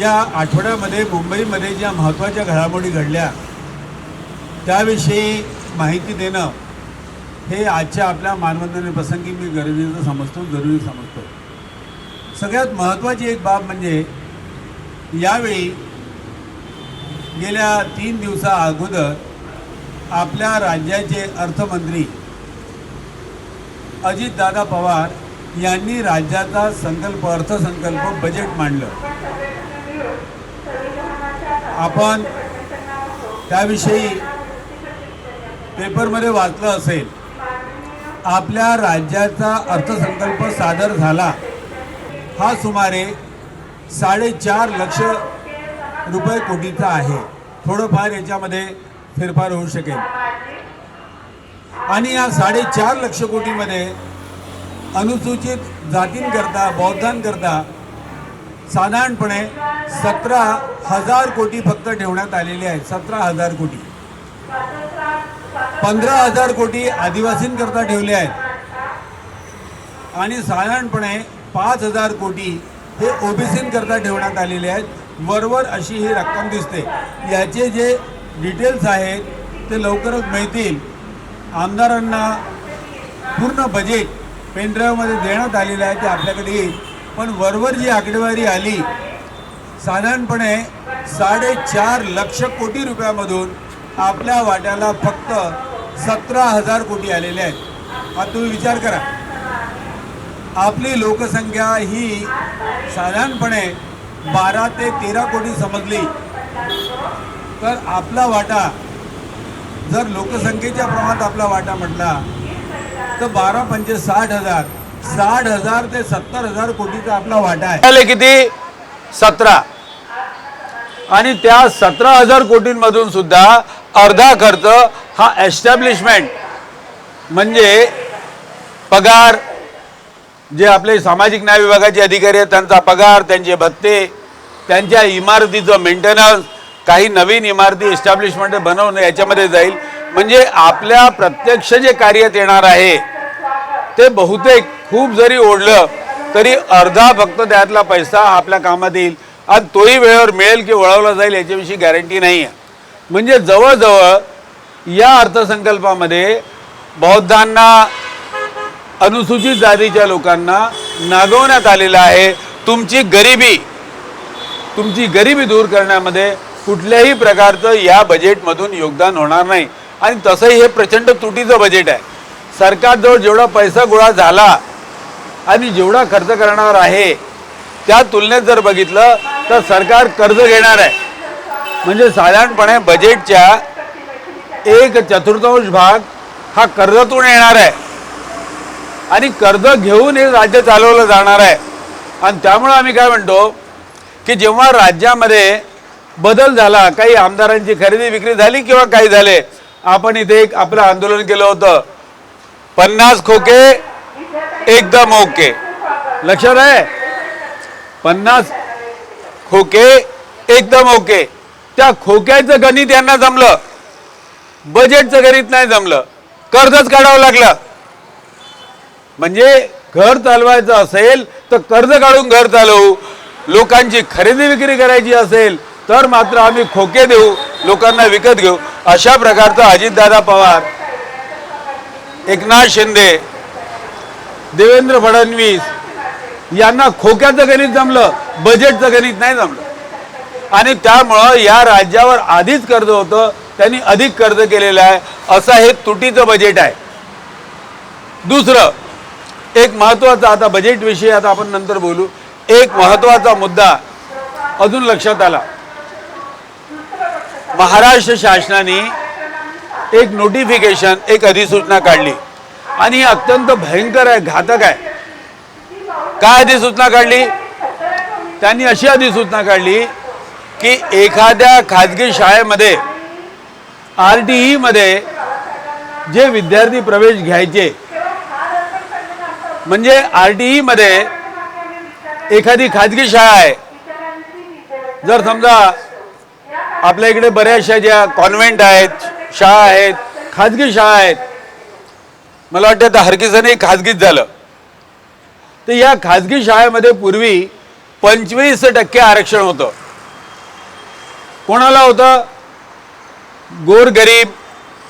या आठवड्यामध्ये मुंबईमध्ये ज्या महत्त्वाच्या घडामोडी घडल्या त्याविषयी माहिती देणं हे आजच्या आपल्या मानवंदने प्रसंगी मी गरजेचं समजतो जरुरी समजतो. सगळ्यात महत्त्वाची एक बाब म्हणजे यावेळी गेल्या तीन दिवसा अगोदर आपल्या राज्याचे अर्थमंत्री अजितदादा पवार यांनी राज्याचा संकल्प अर्थसंकल्प बजेट मांडलं. आपण त्याविषयी पेपरमध्ये वाचलं असेल. आपल्या राज्याचा अर्थसंकल्प सादर झाला. हा सुमारे साडेचार लक्ष रुपये कोटीचा आहे. थोडंफार याच्यामध्ये फेरफार होऊ शकेल. आणि या साडेचार लक्ष कोटीमध्ये अनुसूचित जातींकरता बौद्धांकरता साधारणपणे सतरा हजार कोटी फक्त ठेवण्यात आलेले आहेत. सतरा हजार कोटी. पंधरा हजार कोटी आदिवासींकरता ठेवले आहेत. आणि साधारणपणे पाच हजार कोटी हे ओबीसींकरता ठेवण्यात आलेले आहेत. वरवर अशी ही रक्कम दिसते. याचे जे डिटेल्स आहेत ते लवकरच मिळतील. आमदारांना पूर्ण बजेट पेनड्राईव्हमध्ये देण्यात आलेलं आहे ते आपल्याकडे येईल. पण वरवर जी आकडेवारी आली साधारणपणे साडेचार लक्ष कोटी रुपयामधून आपल्या वाट्याला फक्त सतरा हजार कोटी आलेले आहेत. आता तुम्ही विचार करा. आपली लोकसंख्या ही साधारणपणे बारा ते तेरा कोटी समजली तर आपला वाटा जर लोकसंख्येच्या प्रमाणात आपला वाटा म्हटला तर बारा पंचे साठ हजार साठ हजार ते सत्तर हजार कोटीचा आपला वाटा आहे. मिळाले किती? सतरा. आणि त्या सतरा हजार कोटींमधून सुद्धा अर्धा खर्च हा एस्टॅब्लिशमेंट म्हणजे पगार जे आपले सामाजिक न्याय विभागाचे अधिकारी आहेत त्यांचा पगार त्यांचे भत्ते त्यांच्या इमारतीचं मेंटेनन्स काही नवीन इमारती एस्टॅब्लिशमेंट बनवणं याच्यामध्ये जाईल. म्हणजे आपल्या प्रत्यक्ष जे कार्यात येणार आहे ते बहुतेक खूप जरी ओढलं तरी अर्धा फक्त त्यातला पैसा आपल्या कामात येईल. आणि तोही वेळेवर मिळेल की वळवला जाईल याच्याविषयी गॅरंटी नाही आहे म्हणजे जवळजवळ या अर्थसंकल्पामध्ये बौद्धांना अनुसूचित जातीच्या लोकांना नागवण्यात आलेलं आहे. तुमची गरिबी तुमची गरिबी दूर करण्यामध्ये कुठल्याही प्रकारचं या बजेटमधून योगदान होणार नाही. आणि तसंही हे प्रचंड तुटीचं बजेट आहे. सरकारजवळ जेवढा पैसा गोळा झाला आणि जेवढा खर्च करणार आहे त्या तुलनेत जर बघितलं तर सरकार कर्ज घेणार आहे. म्हणजे साधारणपणे बजेटच्या एक चतुर्थांश भाग हा कर्जातून येणार आहे. आणि कर्ज घेऊन हे राज्य चालवलं जाणार आहे. आणि त्यामुळं आम्ही काय म्हणतो की जेव्हा राज्यामध्ये बदल झाला काही आमदारांची खरेदी विक्री झाली किंवा काही झाले आपण इथे एक आपलं आंदोलन केलं होतं. पन्नास खोके एकदम ओके. लक्षात आहे? पन्नास खोके एकदम ओके. त्या खोक्याचं गणित यांना जमलं. बजेटचं गणित नाही जमलं. कर्जच काढावं लागलं. म्हणजे घर चालवायचं असेल तर कर्ज काढून घर चालवू. लोकांची खरेदी विक्री करायची असेल तर मात्र आम्ही खोके देऊ लोकांना विकत घेऊ. अशा प्रकारचं अजितदादा पवार एकनाथ शिंदे देवेंद्र फडणवीस यांना खोक्याचं गणित जमलं बजेटचं गणित नाही जमलं. आणि त्यामुळं या राज्यावर आधीच कर्ज होतं त्यांनी अधिक कर्ज केलेलं आहे. असं हे तुटीचं बजेट आहे. दुसरं एक महत्त्वाचा आता बजेटविषयी आता आपण नंतर बोलू. एक महत्त्वाचा मुद्दा अजून लक्षात आला. महाराष्ट्र शासनाने एक नोटिफिकेशन एक अधिसूचना काढली. आणि अत्यंत भयंकर आहे घातक आहे. काय अधिसूचना काढली? त्यांनी अशी अधिसूचना काढली की एखाद्या खाजगी शाळेमध्ये आर टी ईमध्ये जे विद्यार्थी प्रवेश घ्यायचे म्हणजे आर टी ईमध्ये एखादी खाजगी शाळा आहे. जर समजा आपल्या इकडे बऱ्याचशा ज्या कॉन्व्हेंट आहेत शाळा आहेत खाजगी शाळा आहेत मला वाटतं आता हे खाजगीच झालं. तर या खाजगी शाळेमध्ये पूर्वी पंचवीस टक्के आरक्षण होतं. कोणाला होतं? गोरगरीब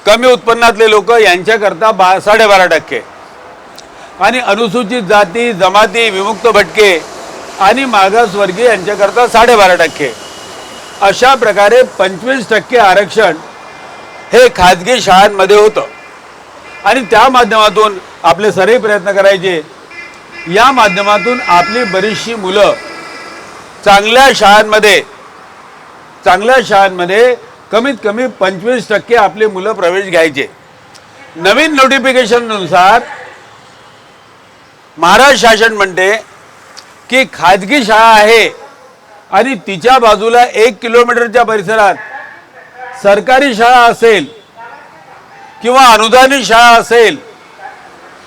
कमी उत्पन्नातले लोक यांच्याकरता बा साडेबारा टक्के. आणि अनुसूचित जाती जमाती विमुक्त भटके आणि मागासवर्गीय यांच्याकरता साडेबारा टक्के. अशा प्रकारे पंचवीस टक्के आरक्षण हे खाजगी शाळांमध्ये होतं. आणि त्या माध्यमातून आपले सर्व प्रयत्न करायचे. या माध्यमातून आपली बरीचशी मुलं चांगल्या शाळांमध्ये चांगल्या शाळांमध्ये कमीत कमी पंचवीस टक्के आपली मुलं प्रवेश घ्यायचे. नवीन नोटिफिकेशननुसार महाराष्ट्र शासन म्हणते की खाजगी शाळा आहे आणि तिच्या बाजूला एक किलोमीटरच्या परिसरात सरकारी शाळा असेल किंवा अनुदानित शाळा असेल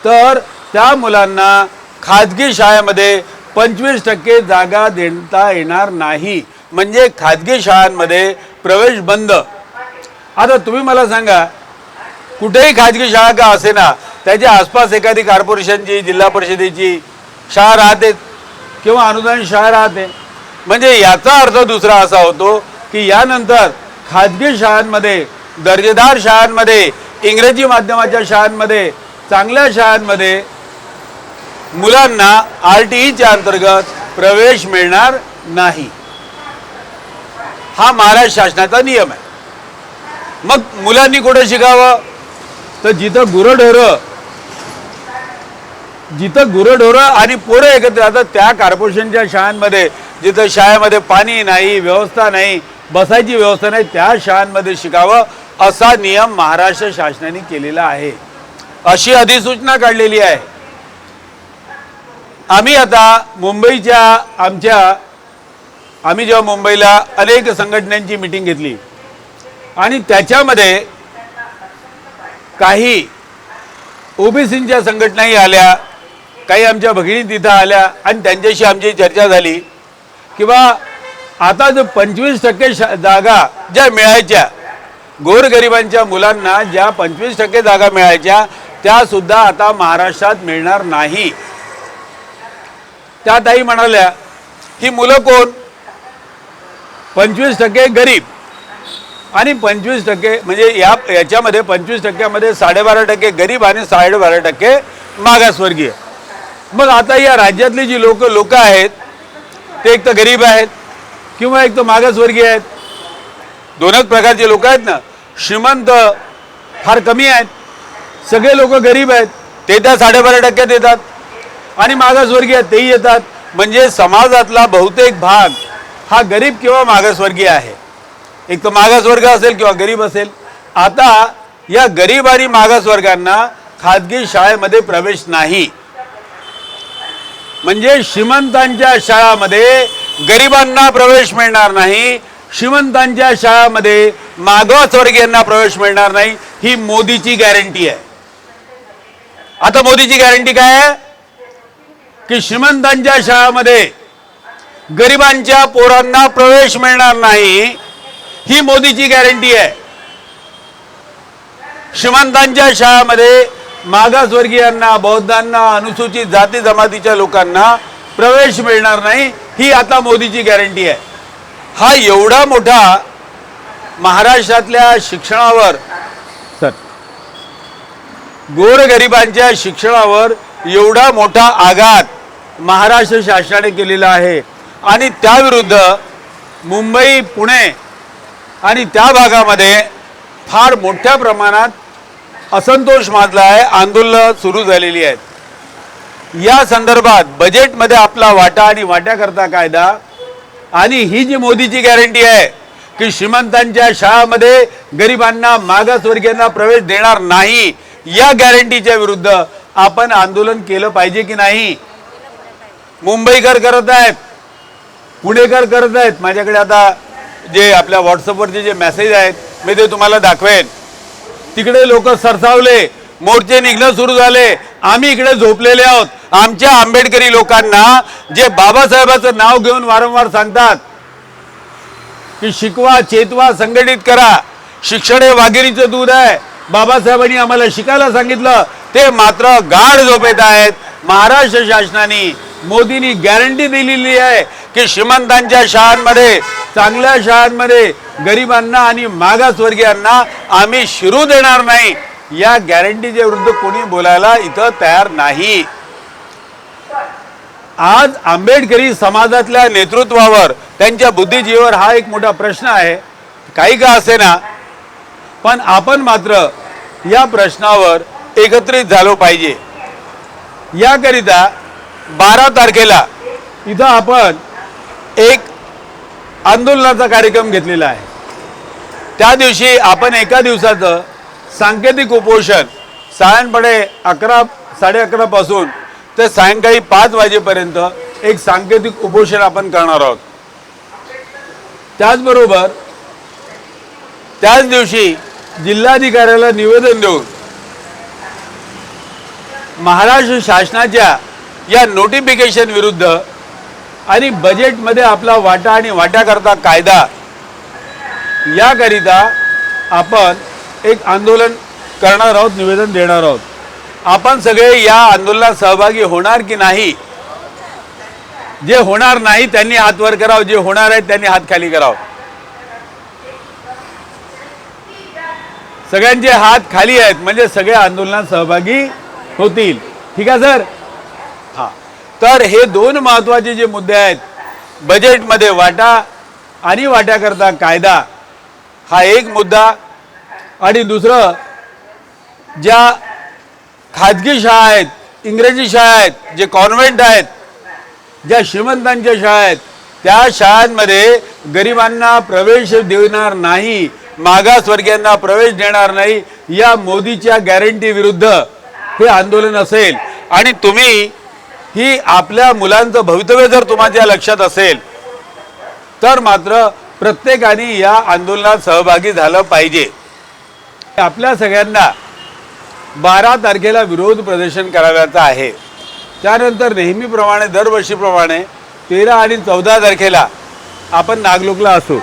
तर त्या मुलांना खाजगी शाळेमध्ये पंचवीस टक्के जागा देता येणार नाही. म्हणजे खाजगी शाळांमध्ये प्रवेश बंद. आता तुम्ही मला सांगा कुठेही खाजगी शाळा का असे ना त्याच्या आसपास एखादी कॉर्पोरेशनची जिल्हा परिषदेची शाळा राहते किंवा अनुदान शाळा राहते. म्हणजे याचा अर्थ दुसरा असा होतो की यानंतर खाजगी शाळांमध्ये दर्जेदार शाळांमध्ये इंग्रजी माध्यमाच्या शाळांमध्ये चांगल्या शाळांमध्ये मुलांना आर टी ईच्या अंतर्गत प्रवेश मिळणार नाही. हा महाराष्ट्र शासनाचा नियम आहे. मग मुलांनी कुठे शिकावं? तर जिथं गुरंढोरं जिथं गुरंढोरं आणि पोरं एकत्र राहतात त्या कॉर्पोरेशनच्या शाळांमध्ये जिथं शाळेमध्ये पाणी नाही व्यवस्था नाही बसायची व्यवस्था नाही त्या शाळांमध्ये शिकावं. असा नियम महाराष्ट्र शासनाने केलेला आहे. अशी अधिसूचना काढलेली आहे. आम्ही आता मुंबईच्या आमच्या आम्ही जेव्हा मुंबईला अनेक संघटनांची मिटिंग घेतली. आणि त्याच्यामध्ये काही ओबीसींच्या संघटनाही आल्या काही आमच्या भगिनी तिथं आल्या आणि त्यांच्याशी आमची चर्चा झाली. किंवा आता जो पंचवीस टक्के शा जागा ज्या मिळायच्या गोरगरिबांच्या मुलांना ज्या पंचवीस टक्के जागा मिळायच्या त्यासुद्धा आता महाराष्ट्रात मिळणार नाही. त्या ताई म्हणाल्या ही मुलं कोण? पंचवीस टक्के गरीब. आणि पंचवीस टक्के म्हणजे या याच्यामध्ये पंचवीस टक्क्यामध्ये साडेबारा टक्के गरीब आणि साडेबारा टक्के मागासवर्गीय. मग आता या राज्यातली जी लोक लोक आहेत ते एक तर गरीब आहेत किंवा एक तर मागासवर्गीय आहेत. दोनच प्रकारचे लोक आहेत ना. श्रीमंत फार कमी आहेत. सगळे लोक गरीब आहेत. ते त्या साडेबारा टक्क्यात येतात. आणि मागासवर्गीय आहेत तेही येतात. म्हणजे समाजातला बहुतेक भाग हा गरीब किंवा मागासवर्गीय आहे. एक तर मागासवर्ग असेल किंवा गरीब असेल. आता या गरीब आणि मागासवर्गांना खाजगी शाळेमध्ये प्रवेश नाही. म्हणजे श्रीमंतांच्या शाळामध्ये गरिबांना प्रवेश मिळणार नाही. श्रीमंतांच्या शाळामध्ये मागासवर्गीयांना प्रवेश मिळणार नाही ही मोदीची गॅरंटी आहे. आता मोदीची गॅरंटी काय आहे? की श्रीमंतांच्या शाळामध्ये गरिबांच्या पोरांना प्रवेश मिळणार नाही ही मोदीची गॅरंटी आहे. श्रीमंतांच्या शाळामध्ये मागासवर्गीयांना बौद्धांना अनुसूचित जाती जमातीच्या लोकांना प्रवेश मिळणार नाही ही आता मोदीची गॅरंटी आहे. हा एवढा मोठा महाराष्ट्रातल्या शिक्षणावर सर. गोरगरिबांच्या शिक्षणावर एवढा मोठा आघात महाराष्ट्र शासनाने केलेला आहे. आणि त्याविरुद्ध मुंबई पुणे आणि त्या भागामध्ये फार मोठ्या प्रमाणात असंतोष माजला आहे आंदोलनं सुरू झालेली आहेत. या संदर्भात बजेटमध्ये आपला वाटा आणि वाट्याकरता कायदा आणि ही जी मोदीची गॅरंटी आहे की श्रीमंतांच्या शाळामध्ये गरिबांना मागासवर्गीयांना प्रवेश देणार नाही या गॅरंटीच्या विरुद्ध आपण आंदोलन केलं पाहिजे की नाही? मुंबईकर करत आहेत पुणेकर करत आहेत. माझ्याकडे आता जे आपल्या व्हॉट्सअपवरचे जे मेसेज आहेत मी ते तुम्हाला दाखवेन. तिकडे लोक सरसावले. मोर्चे निघणं सुरू झाले. आम्ही इकडे झोपलेले आहोत. आमच्या आंबेडकरी लोकांना जे बाबासाहेबाचं नाव घेऊन वारंवार सांगतात की शिकवा चेतवा संघटित करा. शिक्षण हे वाघिरीचं दूध आहे. बाबासाहेबांनी आम्हाला शिकायला सांगितलं. ते मात्र गाढ झोपेत आहेत. महाराष्ट्र शासनाने मोदींनी गॅरंटी दिलेली आहे की श्रीमंतांच्या शाळांमध्ये चांगल्या शाळांमध्ये गरिबांना आणि मागासवर्गीयांना आम्ही शिरू देणार नाही. या गॅरंटीच्या विरुद्ध कोणी बोलायला इथं तयार नाही. आज आंबेडकरी समाजातल्या नेतृत्वावर त्यांच्या बुद्धिजीवावर हा एक मोठा प्रश्न आहे. काही का असेना? पण आपण मात्र या प्रश्नावर एकत्रित झालो पाहिजे. याकरिता बारा तारखेला इथं आपण एक आंदोलनाचा कार्यक्रम घेतलेला आहे. त्या दिवशी आपण एका दिवसाचं सांकेतिक उपोषण. सायंपडे अकरा साडे अकरापासून ते सायंकाळी पाच वाजेपर्यंत एक सांकेतिक उपोषण आपण करणार आहोत. त्याचबरोबर त्याच दिवशी जिल्हाधिकाऱ्याला निवेदन देऊन महाराष्ट्र शासनाच्या या नोटिफिकेशन विरुद्ध आणि बजेटमध्ये आपला वाटा आणि वाट्याकरता कायदा याकरिता आपण एक आंदोलन करणार आहोत निवेदन देणार आहोत. आपण सगळे या आंदोलनात सहभागी होणार की नाही? जे होणार नाही त्यांनी हात वर करावं. जे होणार आहेत त्यांनी हात खाली करावं. सगळ्यांचे हात खाली आहेत म्हणजे सगळे आंदोलनात सहभागी होतील. ठीक आहे सर? हा. तर हे दोन महत्त्वाचे जे मुद्दे आहेत बजेटमध्ये वाटा आणि वाट्याकरता कायदा हा एक मुद्दा. आणि दुसरं ज्या खाजगी शाळा आहेत इंग्रजी शाळा आहेत जे कॉन्व्हेंट आहेत ज्या श्रीमंतांच्या शाळा आहेत त्या शाळांमध्ये गरिबांना प्रवेश देणार नाही मागासवर्गीयांना प्रवेश देणार नाही या मोदीच्या गॅरंटी विरुद्ध हे आंदोलन असेल. आणि तुम्ही ही आपल्या मुलांचं भवितव्य जर तुमच्या लक्षात असेल तर मात्र प्रत्येकाने या आंदोलनात सहभागी झालं पाहिजे. आपल्या सगळ्यांना बारा तारखेला विरोध प्रदर्शन करावयाचं आहे. त्यानंतर नेहमीप्रमाणे दरवर्षीप्रमाणे तेरा आणि चौदा तारखेला आपण नागलोकला असू.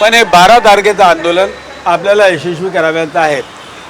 पण हे बारा तारखेचं आंदोलन आपल्याला यशस्वी करावयाचं आहे.